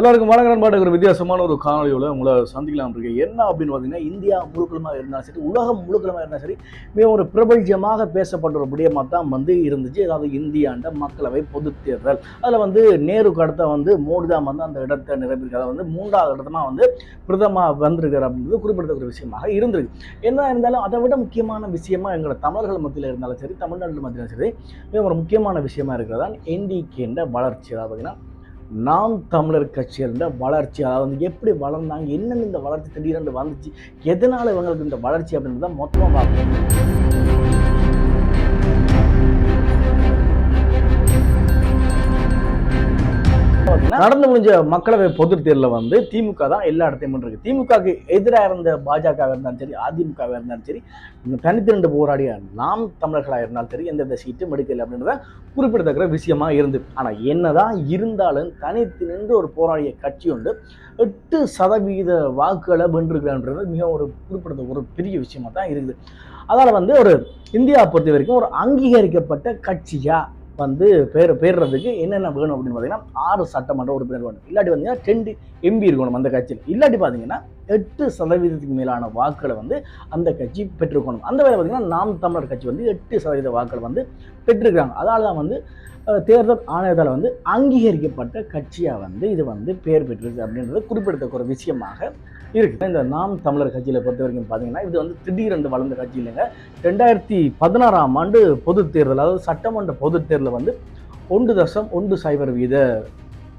எல்லாருக்கும் வணக்கம் பாட்டு ஒரு வித்தியாசமான ஒரு காணொலியோட உங்களை சந்திக்கலாம் இருக்கேன். என்ன அப்படின்னு பார்த்தீங்கன்னா இந்தியா முழுக்கலமாக இருந்தாலும் சரி உலகம் முழுக்கலமாக இருந்தாலும் சரி மிக ஒரு பிரபஞ்சமாக பேசப்பட்ட ஒரு விடயமாக தான் வந்து இருந்துச்சு. அதாவது இந்தியாண்ட மக்களவை பொது தேர்தல். அதில் வந்து நேருக்கு அடுத்த வந்து மோடி தான் வந்து அந்த இடத்தை நிரப்பியிருக்காரு. வந்து மூன்றாவது இடத்தமாக வந்து பிரதமாக வந்திருக்காரு அப்படின்றது குறிப்பிடத்தக்க ஒரு விஷயமாக இருந்திருக்கு. என்ன இருந்தாலும் அதை விட முக்கியமான விஷயமா எங்களோட தமிழர்கள் மத்தியில் இருந்தாலும் சரி தமிழ்நாட்டில் மத்தியிலும் சரி மிக ஒரு முக்கியமான விஷயமா இருக்கிறது தான் வளர்ச்சி. அதாவது பார்த்தீங்கன்னா நாம் தமிழர் கட்சியோட வளர்ச்சி அதாவது வந்து எப்படி வளர்ந்தாங்க என்னென்ன இந்த வளர்ச்சி திடீரென்று வந்துச்சு எதனால் இவங்களுக்கு இந்த வளர்ச்சி அப்படின்றத மொத்தமாக பார்ப்போம். நடந்து முடிஞ்ச மக்களவை பொது தேர்தலில் வந்து திமுக தான் எல்லா இடத்தையும் இருக்கு திமுகவுக்கு எதிராக இருந்த பாஜக இருந்தாலும் சரி அதிமுகவாக இருந்தாலும் சரி தனித்திரண்டு போராடிய நாம் தமிழர்களாக இருந்தாலும் சரி எந்தெந்த சீட்டும் எடுக்கல அப்படின்றத குறிப்பிடத்தக்க விஷயமா இருந்து. ஆனால் என்னதான் இருந்தாலும் தனித்து நின்று ஒரு போராடிய கட்சி உண்டு எட்டு சதவீத வாக்குகளை வென்றிருக்கிறான்றது மிக ஒரு குறிப்பிடத்தக்க ஒரு பெரிய விஷயமா தான் இருக்குது. அதால் வந்து ஒரு இந்தியா பொறுத்த வரைக்கும் ஒரு அங்கீகரிக்கப்பட்ட கட்சியாக வந்து பேர் பேர்றதுக்கு என்னென்ன வேணும் அப்படின்னு பார்த்தீங்கன்னா ஆறு சட்டமன்ற உறுப்பினர் வேணும். இல்லாட்டி பார்த்தீங்கன்னா டென் எம்பி இருக்கணும் அந்த கட்சியில். இல்லாட்டி பார்த்தீங்கன்னா எட்டு சதவீதத்துக்கு மேலான வாக்குகளை வந்து அந்த கட்சி பெற்றுக்கணும் அந்த வேலை பார்த்தீங்கன்னா நாம் தமிழர் கட்சி வந்து எட்டு சதவீத வாக்குகளை வந்து பெற்றிருக்காங்க அதனால தான் வந்து தேர்தல் ஆணையத்தால் வந்து அங்கீகரிக்கப்பட்ட கட்சியாக வந்து இது வந்து பெயர் பெற்றிருக்கு அப்படின்றது குறிப்பிடத்தக்க ஒரு விஷயமாக இருக்குது இந்த நாம் தமிழர் கட்சியில் பொறுத்த வரைக்கும் பார்த்தீங்கன்னா இது வந்து திடீரென்று வளர்ந்த கட்சி இல்லைங்க. ரெண்டாயிரத்தி பதினாறாம் ஆண்டு பொதுத் தேர்தல் அதாவது சட்டமன்ற பொதுத் தேர்தலில் வந்து ஒன்று தசம் ஒன்று சைபர் வீத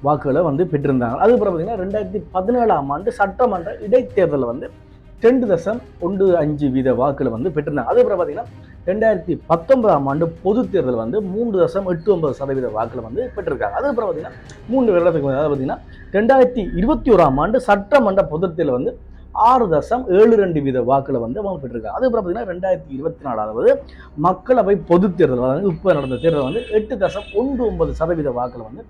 வாக்குகளை வந்து பெற்றிருந்தாங்க. அதுக்கப்புறம் பார்த்தீங்கன்னா ரெண்டாயிரத்தி பதினேழாம் ஆண்டு சட்டமன்ற இடைத்தேர்தலில் வந்து ரெண்டு தசம் ஒன்று அஞ்சு வீத வாக்குகளை வந்து பெற்றிருந்தாங்க. அதுக்கப்புறம் பார்த்தீங்கன்னா ரெண்டாயிரத்தி பத்தொன்பதாம் ஆண்டு பொதுத் தேர்தல் வந்து மூன்று தசம் எட்டு ஒன்பது சதவீத வாக்குகளை வந்து பெற்றிருக்காங்க. அதுக்கப்புறம் பார்த்தீங்கன்னா மூன்று வருடத்துக்கு அதாவது பார்த்தீங்கன்னா ரெண்டாயிரத்தி இருபத்தி ஓராம் ஆண்டு சட்டமன்ற பொதுத் தேர்தல் வந்து ஆறு தசம் ஏழு ரெண்டு வீத வாக்குகளை வந்து அவங்க பெற்றிருக்காங்க. அதுக்கப்புறம் பார்த்தீங்கன்னா ரெண்டாயிரத்தி இருபத்தி நாலாவது மக்களவை பொதுத் தேர்தல் அதாவது இப்போ நடந்த தேர்தல் வந்து எட்டு தசம் ஒன்று ஒன்பது சதவீத வாக்குகளை வந்து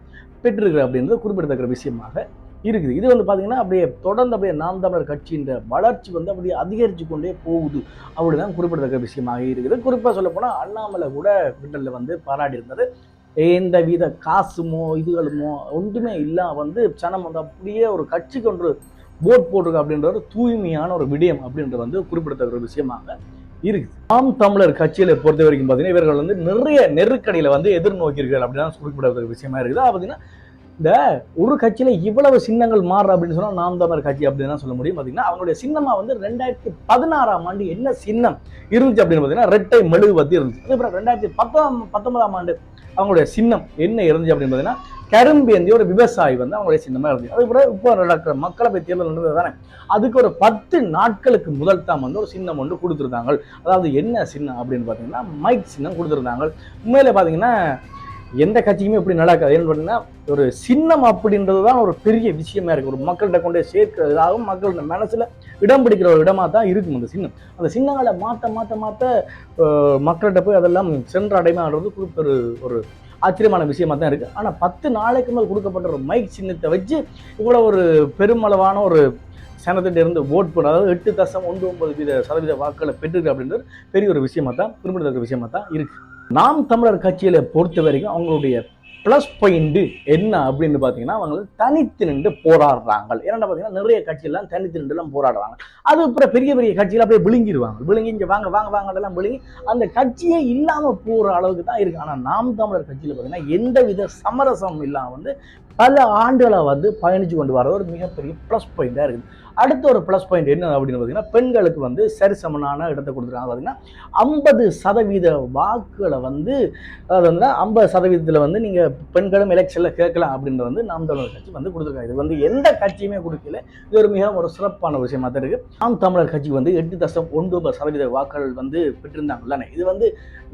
பெற்றிருக்கிற அப்படின்றது குறிப்பிடத்தக்க விஷயமாக இருக்குது. இது வந்து பார்த்தீங்கன்னா அப்படியே தொடர்ந்து அப்படியே நாம் தமிழர் கட்சியின் வளர்ச்சி வந்து அப்படியே அதிகரித்து கொண்டே போகுது. அப்படிதான் குறிப்பிடத்தக்க விஷயமாக இருக்குது. குறிப்பாக சொல்லப்போனால் அண்ணாமலை கூட ட்விட்டரில் வந்து பாராட்டி இருந்தது. எந்த வித காசுமோ இதுகளுமோ ஒன்றுமே இல்லாம வந்து சனம் வந்து அப்படியே ஒரு கட்சிக்கு ஒன்று போட் போட்டிருக்கு அப்படின்ற ஒரு தூய்மையான ஒரு விடயம் அப்படின்றது வந்து குறிப்பிடத்தக்க ஒரு விஷயமாக இருக்குது. நாம் தமிழர் கட்சியில பொறுத்த வரைக்கும் பார்த்தீங்கன்னா இவர்கள் வந்து நிறைய நெருக்கடியில் வந்து எதிர்நோக்கியிருக்கிறார் அப்படின்னு குறிப்பிடத்தக்க விஷயமா இருக்குது. பார்த்தீங்கன்னா இந்த ஒரு கட்சியில இவ்வளவு சின்னங்கள் மாறுற அப்படின்னு சொன்னா நாம் தமிழர் கட்சி அப்படின்னு சொல்ல முடியும். பார்த்தீங்கன்னா அவங்களுடைய சின்னமா வந்து ரெண்டாயிரத்தி பதினாறாம் ஆண்டு என்ன சின்னம் இருந்துச்சு அப்படின்னு பார்த்தீங்கன்னா ரெட்டை மெழுகுபத்தி இருந்துச்சு. அதுக்கப்புறம் ரெண்டாயிரத்தி பத்தாம் பத்தொன்பதாம் ஆண்டு அவங்களுடைய சின்னம் என்ன இருந்துச்சு அப்படின்னு பார்த்தீங்கன்னா கரும்பேந்தி ஒரு விவசாயி வந்து அவங்களுடைய சின்னமா இருந்துச்சு. அதுக்கப்புறம் இப்போ நடக்கிற மக்களவை தேர்தல் நடந்தது தானே அதுக்கு ஒரு பத்து நாட்களுக்கு முதல் தான் வந்து ஒரு சின்னம் ஒன்று கொடுத்துருந்தாங்க. அதாவது என்ன சின்னம் அப்படின்னு பார்த்தீங்கன்னா மைக் சின்னம் கொடுத்துருந்தாங்க. உண்மையில பார்த்தீங்கன்னா எந்த கட்சிக்குமே இப்படி நடக்காது. ஏன்னு பார்த்தீங்கன்னா ஒரு சின்னம் அப்படின்றது தான் ஒரு பெரிய விஷயமா இருக்கு. ஒரு மக்கள்கிட்ட கொண்டு சேர்க்கிறதாகவும் மக்களோட மனசுல இடம் பிடிக்கிற ஒரு இடமா தான் இருக்கும் அந்த சின்னம். அந்த சின்னங்களை மாற்ற மாற்ற மாற்ற மக்கள்கிட்ட போய் அதெல்லாம் சென்ற அடைமாடுறது ஒரு ஒரு ஆச்சரியமான விஷயமா தான் இருக்கு. ஆனா பத்து நாளைக்கு மேல் கொடுக்கப்பட்ட ஒரு மைக் சின்னத்தை வச்சு இவ்வளவு ஒரு பெருமளவான ஒரு சனத்திட்ட இருந்து ஓட் பண்ண அதாவது எட்டு தசம் ஒன்று ஒன்பது வீத சதவீத வாக்குகளை பெற்றிருக்கு அப்படின்றது பெரிய ஒரு விஷயமா தான் குறிப்பிடத்தக்க விஷயமா தான் இருக்குது நாம் தமிழர் கட்சியில பொறுத்த வரைக்கும் அவங்களுடைய ப்ளஸ் பாயிண்ட் என்ன அப்படின்னு பார்த்தீங்கன்னா அவங்க தனித்து நின்று போராடுறாங்க. ஏன்னா பார்த்தீங்கன்னா நிறைய கட்சியெல்லாம் தனித்து நின்றுலாம் போராடுறாங்க. அது அப்புறம் பெரிய பெரிய கட்சியில் அப்படியே விழுங்கிடுவாங்க விழுங்கி இங்கே வாங்க வாங்க வாங்கலாம் விழுங்கி அந்த கட்சியே இல்லாமல் போகிற அளவுக்கு தான் இருக்குது ஆனால் நாம் தமிழர் கட்சியில் பார்த்தீங்கன்னா எந்த வித சமரசம் இல்லாமல் வந்து பல ஆண்டுகளாக வந்து பயணித்து கொண்டு வர ஒரு மிகப்பெரிய ப்ளஸ் பாயிண்ட்டாக இருக்குது. அடுத்த ஒரு ப்ளஸ் பாயிண்ட் என்ன அப்படின்னு பார்த்தீங்கன்னா பெண்களுக்கு வந்து சரிசமனான இடத்தை கொடுத்துருக்காங்க. பார்த்தீங்கன்னா ஐம்பது சதவீத வாக்குகளை வந்து அதாவது வந்து ஐம்பது சதவீதத்தில் வந்து நீங்கள் பெண்களும் எலெக்ஷனில் கேட்கலாம் அப்படின்றது வந்து நாம் தமிழர் கட்சி வந்து கொடுத்துருக்காங்க. இது வந்து எந்த கட்சியுமே கொடுக்கல. இது ஒரு மிகவும் ஒரு சிறப்பான விஷயமா தான் இருக்குது நாம் தமிழர் கட்சி வந்து எட்டு தசம் ஒன்பது சதவீத வாக்குகள் வந்து பெற்றிருந்தாங்க பெற்றிருந்தாங்கல்ல இது வந்து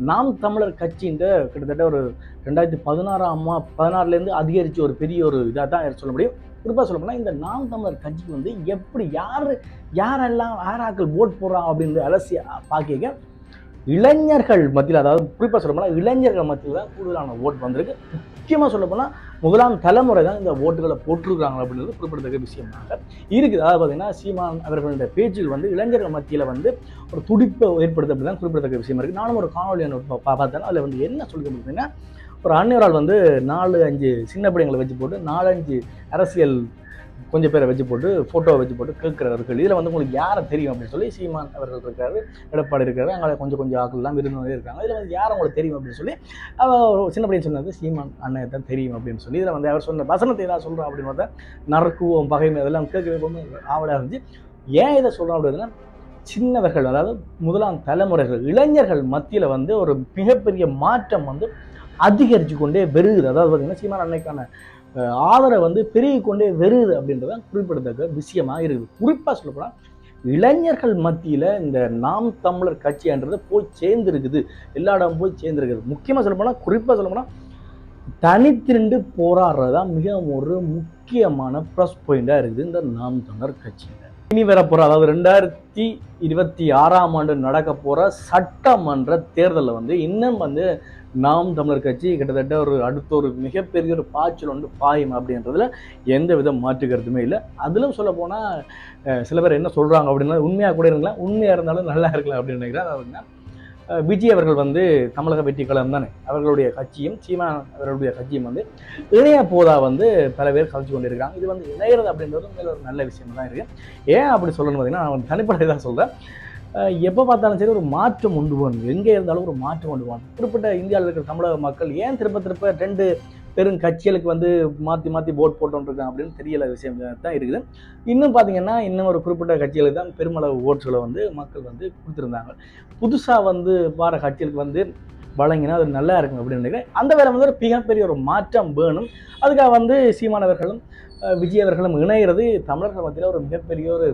நாம் தமிழர் கட்சின்ற கிட்டத்தட்ட ஒரு ரெண்டாயிரத்தி பதினாறாம் பதினாறுலேருந்து அதிகரித்து ஒரு பெரிய ஒரு இதாக தான் சொல்ல முடியும். குறிப்பாக சொல்லப்போனால் இந்த நாம் தமிழர் கட்சிக்கு வந்து எப்படி யார் யாரெல்லாம் யாராக்கள் ஓட் போடுறான் அப்படின்ற அலசி பார்க்க இளைஞர்கள் மத்தியில் அதாவது குறிப்பாக சொல்லப்போனால் இளைஞர்கள் மத்தியில் தான் கூடுதலான ஓட் வந்திருக்கு. முக்கியமாக சொல்லப்போனால் முதலாம் தலைமுறை தான் இந்த ஓட்டுகளை போட்டிருக்கிறாங்க அப்படின்றது குறிப்பிடத்தக்க விஷயமாக இருக்குது. அதாவது பார்த்தீங்கன்னா சீமான் அவர்களுடைய பேச்சுகள் வந்து இளைஞர்கள் மத்தியில் வந்து ஒரு துடிப்பை ஏற்படுத்த அப்படி தான் குறிப்பிடத்தக்க விஷயமா இருக்குது நானும் ஒரு காணொலி ஒன்று பார்த்தேன். அதில் வந்து என்ன சொல்லிட்டு பார்த்தீங்கன்னா ஒரு ஆள் வந்து நாலு அஞ்சு சின்ன பிள்ளைங்களை வச்சு போட்டு நாலஞ்சு அரசியல் கொஞ்சம் பேரை வச்சு போட்டு ஃபோட்டோவை வச்சு போட்டு கேட்குறவர்கள் இதில் வந்து உங்களுக்கு யாரை தெரியும் அப்படின்னு சொல்லி சீமான் அவர்கள் இருக்காரு எடப்பாடி இருக்காரு அங்கே கொஞ்சம் கொஞ்சம் ஆக்கள்லாம் விருந்தினர் இருக்காங்க. இதில் வந்து யார் உங்களுக்கு தெரியும் அப்படின்னு சொல்லி அவர் சின்ன பையன் சொன்னது சீமான் அண்ணன் தான் தெரியும் அப்படின்னு சொல்லி. இதில் வந்து அவர் சொன்ன வசனத்தை ஏதாவது சொல்கிறோம் அப்படின்னு பார்த்தா நறுக்குவோம் பகைமை. அதெல்லாம் கேட்கவே ஆவலாக இருந்துச்சு. ஏன் இதை சொல்கிறோம் அப்படின்னா சின்னவர்கள் அதாவது முதலாம் தலைமுறைகள் இளைஞர்கள் மத்தியில் வந்து ஒரு மிகப்பெரிய மாற்றம் வந்து அதிகரித்து கொண்டே வெறுகுது. அதாவது பார்த்தீங்கன்னா சீமான் அன்னைக்கான ஆதரவு வந்து பெருகி கொண்டே வருது அப்படின்றது தான் குறிப்பிடத்தக்க விஷயமாக இருக்குது. குறிப்பாக சொல்லப்போனால் இளைஞர்கள் மத்தியில் இந்த நாம் தமிழர் கட்சின்றது போய் சேர்ந்துருக்குது. எல்லா இடமும் போய் சேர்ந்துருக்குது. முக்கியமாக சொல்லப்போனால் குறிப்பாக சொல்லப்போனால் தனித்திரண்டு போராடுறது தான் மிக ஒரு முக்கியமான ப்ளஸ் பாயிண்டாக இருக்குது இந்த நாம் தமிழர் கட்சியில். இனி வரப்போகிற அதாவது ரெண்டாயிரத்தி இருபத்தி ஆறாம் ஆண்டு நடக்க போகிற சட்டமன்ற தேர்தலில் வந்து இன்னும் வந்து நாம் தமிழர் கட்சி கிட்டத்தட்ட ஒரு அடுத்த ஒரு மிகப்பெரிய ஒரு பாய்ச்சல் வந்து பாயும் அப்படின்றதுல எந்த வித மாற்று கருத்துமே இல்லை. அதிலும் சொல்ல போனால் சில பேர் என்ன சொல்கிறாங்க அப்படின்னா உண்மையாக கூட இருக்கலாம் உண்மையாக இருந்தாலும் நல்லா இருக்கலாம் அப்படின்னு நினைக்கிறேன் அதாவது விஜய் அவர்கள் வந்து தமிழக வெற்றி கழகம் தானே? அவர்களுடைய கட்சியும் சீமா அவர்களுடைய கட்சியும் வந்து இணைய போதா வந்து பல பேர் கழிச்சு கொண்டிருக்காங்க இது வந்து இணையிறது அப்படின்றது மேலே ஒரு நல்ல விஷயம் தான் இருக்குது ஏன் அப்படி சொல்லணும்னு பார்த்தீங்கன்னா நான் வந்து தனிப்படை தான் சொல்கிறேன் எப்போ பார்த்தாலும் சரி ஒரு மாற்றம் உண்டு போகணும் எங்கே இருந்தாலும் ஒரு மாற்றம் உண்டு போகணும் குறிப்பிட்ட இந்தியாவில் இருக்கிற தமிழக மக்கள் ஏன் திரும்ப திரும்ப ரெண்டு பெரும் கட்சிகளுக்கு வந்து மாற்றி மாற்றி போட் போட்டோன்ட்ருக்காங்க அப்படின்னு தெரியல விஷயம். தான் இருக்குது. இன்னும் பார்த்தீங்கன்னா இன்னும் ஒரு குறிப்பிட்ட கட்சிகளுக்கு தான் பெருமளவு ஓட்ஸ்களை வந்து மக்கள் வந்து கொடுத்துருந்தாங்க. புதுசாக வந்து வார கட்சிகளுக்கு வந்து வழங்கினா அது நல்லா இருக்கும் அப்படின்னு நினைக்கிறேன். அந்த வேலை வந்து ஒரு மிகப்பெரிய ஒரு மாற்றம் வேணும். அதுக்காக வந்து சீமானவர்களும் விஜயவர்களும் விஜய் அவர்களும் இணைகிறது தமிழர்கள் மத்தியில் ஒரு மிகப்பெரிய ஒரு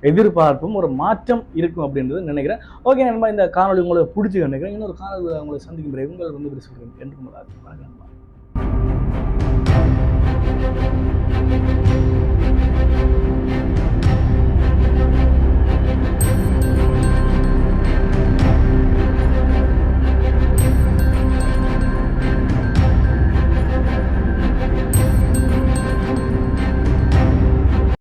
எதிர்பார்ப்பும் ஒரு மாற்றம் இருக்கும் அப்படின்றது நினைக்கிறேன். ஓகே நண்பா இந்த காணொலி உங்களுக்கு பிடிச்சி நினைக்கிறேன். இன்னொரு காணொலி உங்களை சந்திக்கும் பிறகு உங்கள் வந்து சொல்கிறேன் என்று வணக்கம் நண்பா.